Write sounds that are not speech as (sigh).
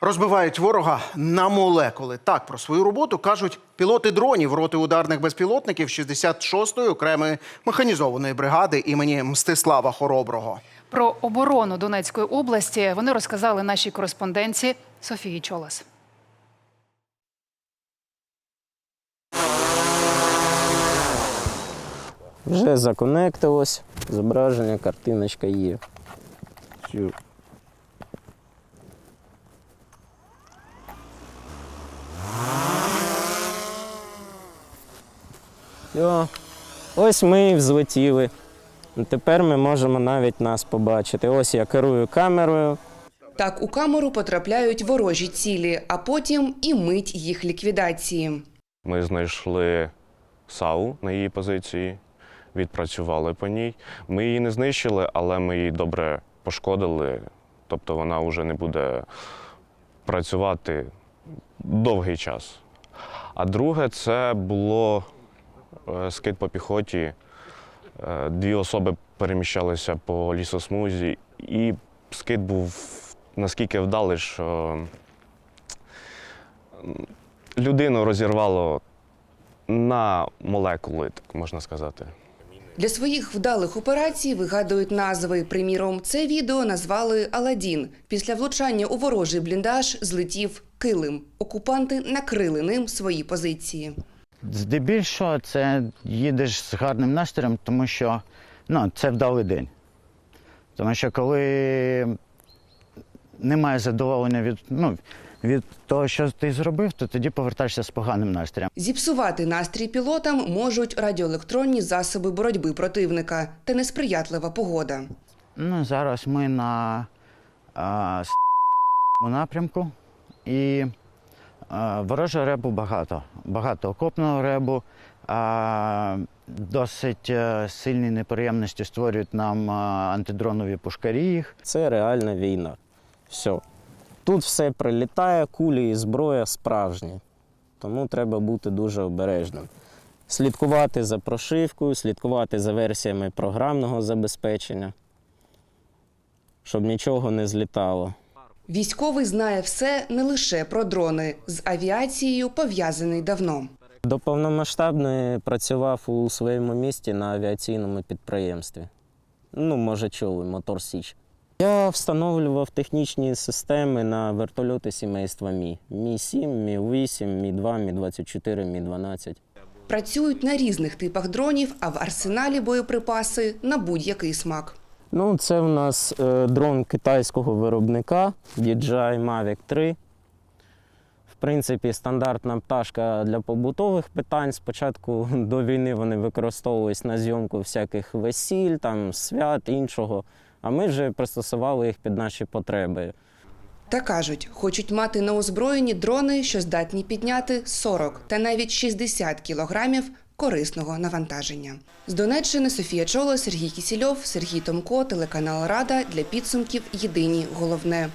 Розбивають ворога на молекули. Так про свою роботу кажуть пілоти дронів роти ударних безпілотників 66-ї окремої механізованої бригади імені Мстислава Хороброго. Про оборону Донецької області вони розказали нашій кореспонденці Софії Чолас. Вже законектилось, зображення, картиночка є. Всю. Ось ми і взлетіли. Тепер ми можемо навіть нас побачити. Ось я керую камерою. Так у камеру потрапляють ворожі цілі, а потім і мить їх ліквідації. Ми знайшли САУ на її позиції, відпрацювали по ній. Ми її не знищили, але ми її добре пошкодили. Тобто вона вже не буде працювати довгий час. А друге, це було е, скид по піхоті. Е, Дві особи переміщалися по лісосмузі, і скид був наскільки вдалий, що людину розірвало на молекули, так можна сказати. Для своїх вдалих операцій вигадують назви. Приміром, це відео назвали Аладдін. Після влучання у ворожий бліндаж злетів килим. Окупанти накрили ним свої позиції. Здебільшого це їдеш з гарним настроєм, тому що ну, це вдалий день. Тому що коли немає задоволення від, ну, від того, що ти зробив, то тоді повертаєшся з поганим настроєм. Зіпсувати настрій пілотам можуть радіоелектронні засоби боротьби противника та несприятлива погода. Ну, зараз ми на а, напрямку і ворожого ребу багато. Багато окопного ребу. Досить е, сильні неприємності створюють нам антидронові пушкарі їх. Це реальна війна. Все. Тут все прилітає, кулі і зброя справжні. Тому треба бути дуже обережним. Слідкувати за прошивкою, слідкувати за версіями програмного забезпечення, щоб нічого не злітало. Військовий знає все не лише про дрони. З авіацією пов'язаний давно. До повномасштабної працював у своєму місті на авіаційному підприємстві. Ну, може, чули, Мотор Січ. Я встановлював технічні системи на вертольоти сімейства Мі. Мі-7, Мі-8, Мі-2, Мі-24, Мі-12. Працюють на різних типах дронів, а в арсеналі боєприпаси на будь-який смак. Ну, це у нас е, дрон китайського виробника DJI Mavic 3. В принципі, стандартна пташка для побутових питань. Спочатку (laughs) до війни вони використовувались на зйомку всяких весіль, там, свят, іншого. А ми вже пристосували їх під наші потреби. Та кажуть, хочуть мати на озброєнні дрони, що здатні підняти 40 та навіть 60 кілограмів корисного навантаження. З Донеччини Софія Чоло, Сергій Кісільов, Сергій Томко, телеканал Рада для підсумків Єдині головне.